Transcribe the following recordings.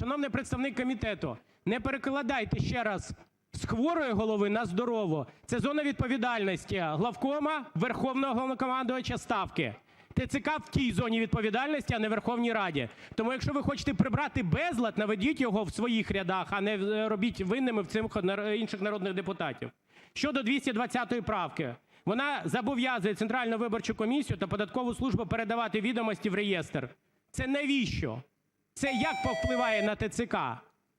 шановний представник комітету, не перекладайте ще раз з хворої голови на здорову. Це зона відповідальності главкома, Верховного Головнокомандувача Ставки. ТЦК в тій зоні відповідальності, а не Верховній Раді. Тому, якщо ви хочете прибрати безлад, наведіть його в своїх рядах, а не робіть винними в цим інших народних депутатів. Щодо 220 правки. Вона зобов'язує Центральну виборчу комісію та податкову службу передавати відомості в реєстр. Це навіщо? Це як повпливає на ТЦК?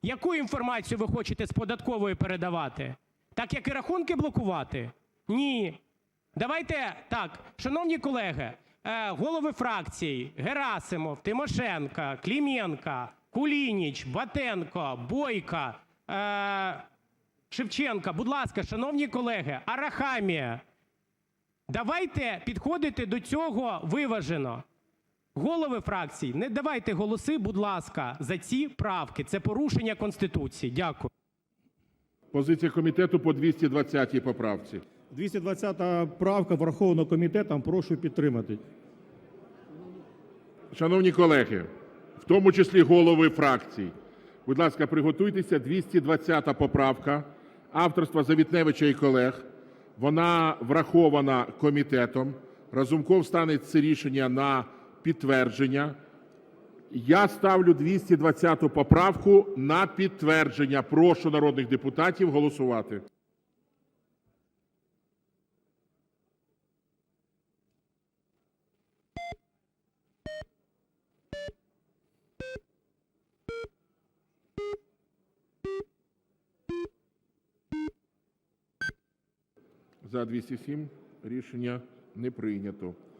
Яку інформацію ви хочете з податкової передавати? Так як і рахунки блокувати? Ні. Давайте так, шановні колеги, е, голови фракцій Герасимов, Тимошенко, Клименко, Кулініч, Батенко, Бойко, е, Шевченка, будь ласка, шановні колеги, Арахамія, давайте підходити до цього виважено. Голови фракцій, не давайте голоси, будь ласка, за ці правки. Це порушення Конституції. Дякую. Позиція комітету по 220 поправці. 220 правка врахована комітетом. Прошу підтримати. Шановні колеги, в тому числі голови фракцій, будь ласка, приготуйтеся. 220 поправка авторства Завітневича і колег. Вона врахована комітетом. Разумков ставить це рішення на підтвердження. Я ставлю 220 поправку на підтвердження. Прошу народних депутатів голосувати. За 207 рішення не прийнято.